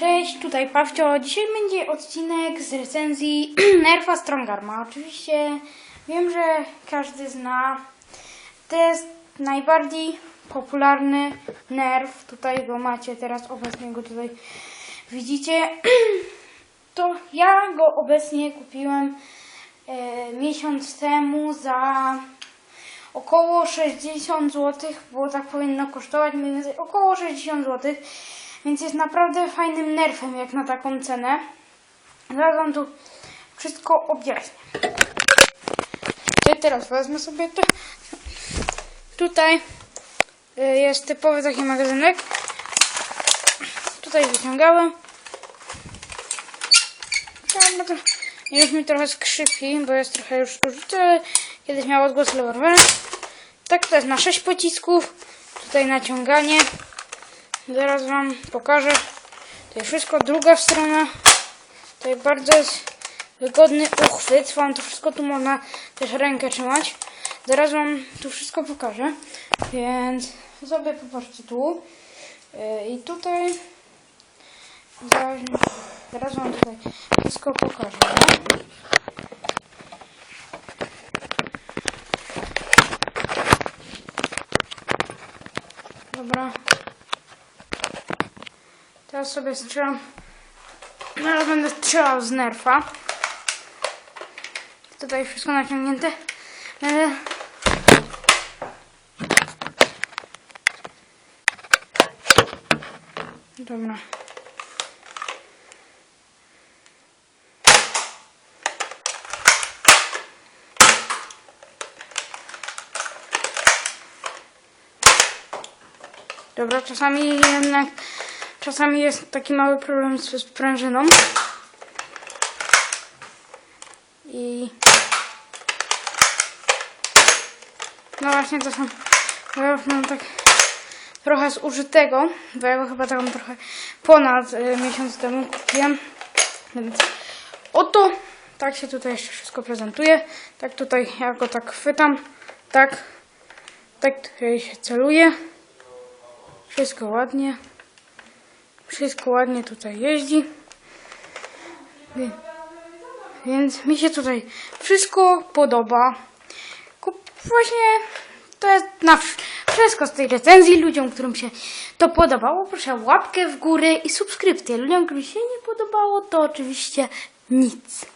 Cześć, tutaj Pawcio. Dzisiaj będzie odcinek z recenzji Nerfa Strongarma. Oczywiście wiem, że każdy zna. To jest najbardziej popularny nerf. Tutaj go macie teraz obecnie go tutaj widzicie. To ja go obecnie kupiłem e, miesiąc temu za około 60 zł, bo tak powinno kosztować mniej więcej około 60 zł, więc jest naprawdę fajnym nerfem jak na taką cenę. Zaraz wam tu wszystko objaśnię. Czyli teraz wezmę sobie to. Tutaj y, jest typowy taki magazynek. Tutaj wyciągałem. Już mi trochę skrzypi, bo jest trochę już użyty, ale kiedyś miał odgłos rewolwera. Tak, to jest na 6 pocisków. Tutaj naciąganie. Zaraz Wam pokażę. Tutaj wszystko, druga strona. Tutaj bardzo jest wygodny uchwyt. Wam to wszystko tu można też rękę trzymać. Zaraz Wam tu wszystko pokażę. Więc sobie popatrzcie tu. Yy, I tutaj zaraz, Wam tutaj wszystko pokażę. Dobra. Teraz sobie strzelam. Teraz będę strzelał z nerfa. Tutaj wszystko naciągnięte. Będę... Dobra. Dobra, czasami jednak czasami jest taki mały problem z sprężyną. I no właśnie to są bo ja już mam tak trochę zużytego, bo ja go chyba taką trochę ponad y, miesiąc temu kupiłem. Więc oto tak się tutaj jeszcze wszystko prezentuje. Tak tutaj ja go tak chwytam. Tak. Tak tutaj się celuje. Wszystko ładnie. Wszystko ładnie tutaj jeździ. Więc mi się tutaj wszystko podoba. Właśnie to jest na wsz- wszystko z tej recenzji. Ludziom, którym się to podobało, proszę łapkę w górę i subskrypcję. Ludziom, którym się nie podobało, to oczywiście nic.